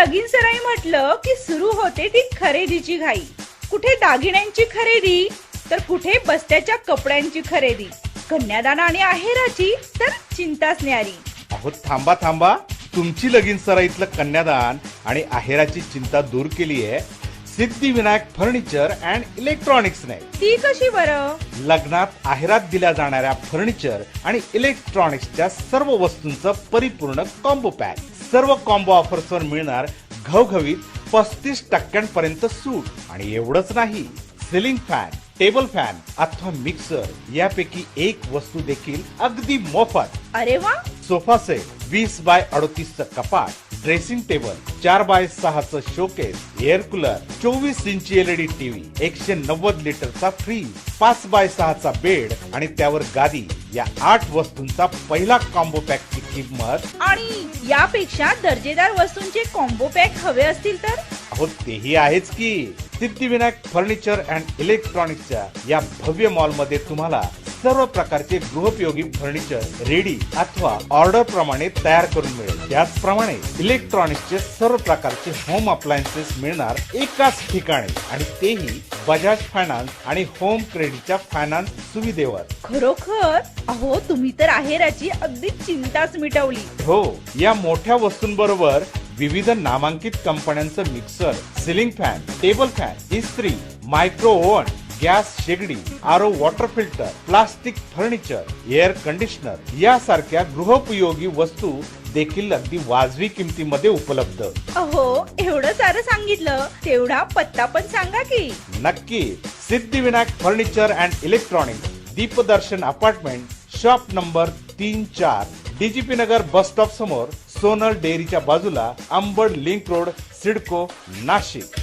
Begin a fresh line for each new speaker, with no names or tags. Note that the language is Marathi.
लगीन सराई म्हटलं की सुरू होते ती खरेदीची घाई. कुठे दागिन्यांची खरेदी तर कुठे बस्त्याच्या कपड्यांची खरेदी. कन्यादान आणि आहेराची तर चिंताच न्यारी.
अहो थांबा थांबा. तुमची लगीन सराईतलं कन्यादान आणि आहेराची चिंता दूर केली आहे सिद्धिविनायक फर्निचर अँड इलेक्ट्रॉनिक्सने.
ती कशी बरं?
लग्नात आहेरात दिल्या जाणाऱ्या फर्निचर आणि इलेक्ट्रॉनिक्सच्या सर्व वस्तूंचं परिपूर्ण कॉम्बो पॅक सर्व कॉम्बो ऑफर्स वर मिळणार घवघवीत पस्तीस टक्क्यांपर्यंत सूट. आणि एवढंच नाही सिलिंग फॅन टेबल फॅन अथवा मिक्सर यापैकी एक वस्तू देखील अगदी मोफत.
अरे वा!
सोफा सेट वीस बाय अडतीसचं कपाट ड्रेसिंग टेबल चार बाय सहाचं शोकेस एअर कूलर चोवीस इंची एलईडी टीव्ही एकशे नव्वद लिटरचा फ्रीज पाच बाय सहाचा बेड आणि त्यावर गादी. या आठ वस्तूंचा पहिला कॉम्बो पॅकची किंमत.
आणि यापेक्षा दर्जेदार वस्तूंचे कॉम्बो पॅक हवे असतील तर?
अहो तेही आहेच की. सिद्धिविनायक फर्निचर अँड इलेक्ट्रॉनिक्सच्या या भव्य मॉलमध्ये तुम्हाला सर्व प्रकारचे गृहोपयोगी फर्निचर रेडी अथवा ऑर्डर प्रमाणे तयार करून मिळेल. त्याचप्रमाणे इलेक्ट्रॉनिक्सचे सर्व प्रकारचे होम अप्लायन्सेस मिळणार एकाच ठिकाणी. आणि तेही बजाज फायनान्स आणि होम क्रेडिटच्या फायनान्स सुविधेवर.
खरोखर? अहो तुम्ही तर आहेराची अगदी चिंताच मिटवली.
हो या मोठ्या वस्तूंबरोबर विविध नामांकित कंपन्यांचं mixer ceiling fan table fan इस्त्री मायक्रो ओव्हन गॅस शेगडी RO water filter plastic furniture air conditioner यासारख्या गृहोपयोगी वस्तू देखील अगदी वाजवी किमतीमध्ये उपलब्ध.
अहो एवढं सारं सांगितलं तेवढा पत्ता पण सांगा की.
नक्की Siddhivinayak furniture and electronics Deepdarshan apartment shop number तीन चार डीजीपी नगर बस स्टॉप समोर सोनल डेअरीच्या बाजूला अंबड लिंक रोड सिडको नाशिक.